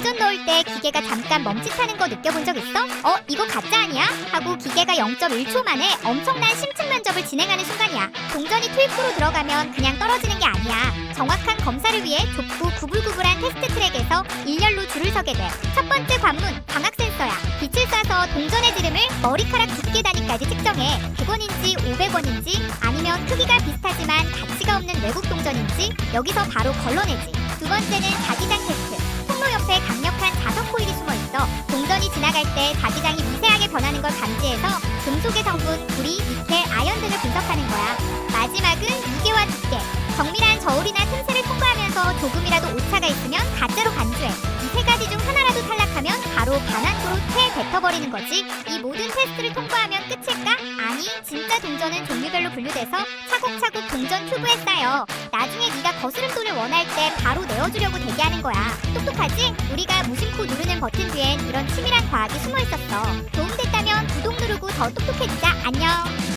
동전 넣을 때 기계가 잠깐 멈칫하는 거 느껴본 적 있어? 어, 이거 가짜 아니야? 하고 기계가 0.1초 만에 엄청난 심층 면접을 진행하는 순간이야. 동전이 투입구로 들어가면 그냥 떨어지는 게 아니야. 정확한 검사를 위해 좁고 구불구불한 테스트 트랙에서 일렬로 줄을 서게 돼. 첫 번째 관문, 광학 센서야. 빛을 쏴서 동전의 지름을 머리카락 두께 단위까지 측정해. 100원인지 500원인지 아니면 크기가 비슷하지만 가치가 없는 외국 동전인지 여기서 바로 걸러내지. 두 번째는 자기장 테스트. 지나갈 때 자기장이 미세하게 변하는 걸 감지해서 금속의 성분, 구리, 니켈, 아연 등을 분석하는 거야. 마지막은 무게와 두께. 정밀한 저울이나 틈새를 통과하면서 조금이라도 오차가 있으면 가짜로 간주해. 이 세 가지 중 하나라도 탈락하면 바로 반환구로 퇴 뱉어버리는 거지. 이 모든 테스트를 통과하면 끝일까? 아니, 진짜 동전은 종류별로 분류돼서 차곡차곡 동전 큐브에 쌓여. 나중에 네가 거스름 돈을 원할 때 바로 내어주려고 대기하는 거야. 똑똑하지? 우리가 무심코 누르는 버튼 뒤엔 이런 치밀한 과학이 숨어 있었어. 도움됐다면 구독 누르고 더 똑똑해지자.